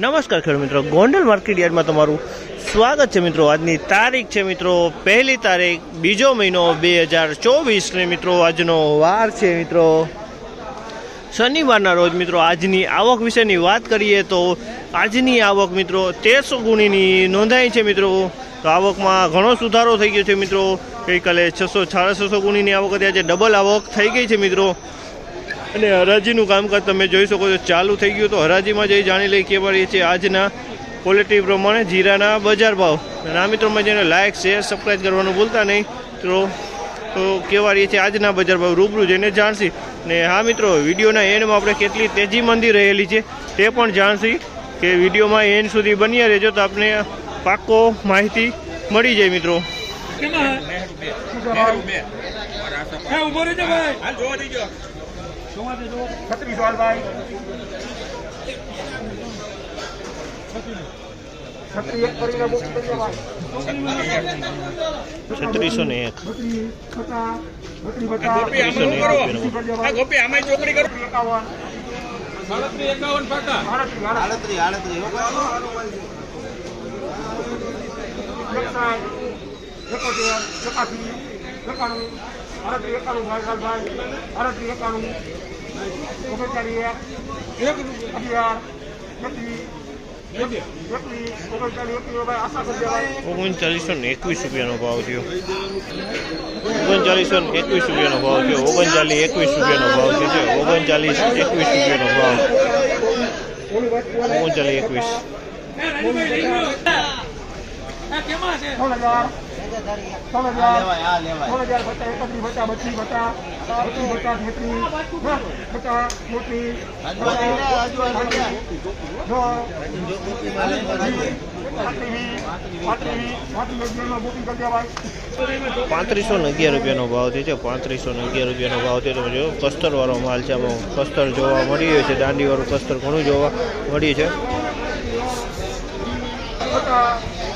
નમસ્કાર ખેડૂત મિત્રો. ગોંડલ માર્કેટ યાર્ડમાં તમારું સ્વાગત છે મિત્રો. આજની તારીખ છે મિત્રો, પહેલી તારીખ, બીજો મહિનો બે હજાર ચોવીસને મિત્રો આજનો વાર છે મિત્રો. શનિવારના રોજ મિત્રો આજની આવક વિશેની વાત કરીએ તો આજની આવક મિત્રો તેરસો ગુણીની નોંધાઈ છે મિત્રો. તો આવકમાં ઘણો સુધારો થઈ ગયો છે મિત્રો. ગઈકાલે છસો સાડા ગુણીની આવક હતી, આજે ડબલ આવક થઈ ગઈ છે મિત્રો. અને હરાજીનું કામકાજ તમે જોઈ શકો છો ચાલુ થઈ ગયું તો હરાજીમાં જઈ જાણી લઈ કેવા રહી છે આજના ક્વોલિટી પ્રમાણે જીરાના બજાર ભાવ. અને આ મિત્રોમાં જેને લાઇક શેર સબસ્ક્રાઈબ કરવાનું ભૂલતા નહીં. તો તો કેવા રહી છે આજના બજાર ભાવ રૂબરૂ જઈને જાણશી. ને હા મિત્રો વિડીયોના એન્ડમાં આપણે કેટલી તેજી મંદી રહેલી છે તે પણ જાણશી કે વિડીયોમાં એન્ડ સુધી બન્યા રહેજો તો આપણે પાક્કો માહિતી મળી જાય મિત્રો. ઊભો રહેજો ભાઈ. ભાઈ છત્રી એક કરીને બુક કરી છત્રીસો ને એક. છત્રીસો ને એક રૂપિયાનો કરી? દેવાય છત્રી એકાવન સાડત્રીસ એકાવન પાકા આડત્રીસ એકસાઠ એકોતેર એકાસી એકાણું એકાણું ભાઈ એકાણું. ઓગણચાલીસ એક અગિયાર ઓગણચાલીસ ઓગણચાલીસો ને એકવીસ રૂપિયાનો ભાવ થયો. ઓગણચાલીસો ને એકવીસ રૂપિયાનો ભાવ થયો. ઓગણચાલીસ એકવીસ રૂપિયાનો ભાવ થયો. ઓગણચાલીસ એકવીસ રૂપિયાનો ભાવ. ઓગણચાલીસ એકવીસ હે રાજુભાઈ લઈ લો હે કેમાં છે? ત્રણ હજાર. ત્રણ હજાર. ત્રણ હજાર પચાસ એકત્રીસ પચાસ બત્રીસ પચાસ બત્રીસ પચાસ તેત્રીસ. પચાસ ચોત્રીસ. પાંત્રીસો ને અગિયાર રૂપિયાનો ભાવ થયો છે પાંત્રીસો ને અગિયાર રૂપિયાનો ભાવ થયો તમે જો કસ્તરવાળો માલ છે આમાં કસ્તર જોવા મળી રહ્યો છે દાંડીવાળું કસ્તર ઘણું જોવા મળ્યું છે.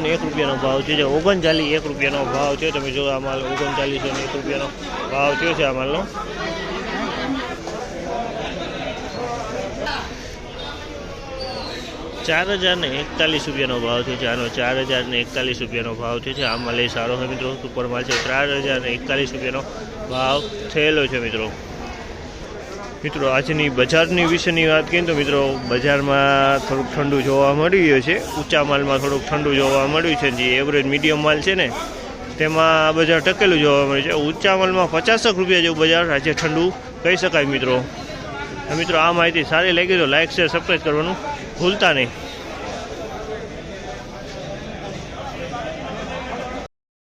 ને એક રૂપિયાનો ભાવ છે. જે ઓગણચાલીસ એક રૂપિયાનો ભાવ છે, તમે જો આ માલ ઓગણચાલીસો ને એક રૂપિયાનો ભાવ થયો છે આ માલનો. ચાર હજાર ને એકતાલીસ રૂપિયાનો ભાવ છે. આનો ચાર હજાર ને એકતાલીસ રૂપિયાનો ભાવ થયો છે. આ માલ એ સારો છે મિત્રો. સુપર માલ છે. ચાર હજાર ને એકતાલીસ રૂપિયાનો ભાવ થયેલો છે મિત્રો. મિત્રો, આજની બજારની વિશેની વાત કરીએ તો મિત્રો, બજારમાં થોડુંક ઠંડુ જોવા મળી રહ્યું છે. ઊંચા માલમાં થોડુંક ઠંડુ જોવા મળ્યું છે જે એવરેજ મીડિયમ માલ છે ને, તેમાં બજાર ટકેલું જોવા મળ્યું છે. ઊંચા માલમાં પચાસક રૂપિયા જેવું બજાર આજે ઠંડુ કહી શકાય મિત્રો. મિત્રો, આ માહિતી સારી લાગી તો લાઇક શેર સબસ્ક્રાઈબ કરવાનું ભૂલતા નહીં.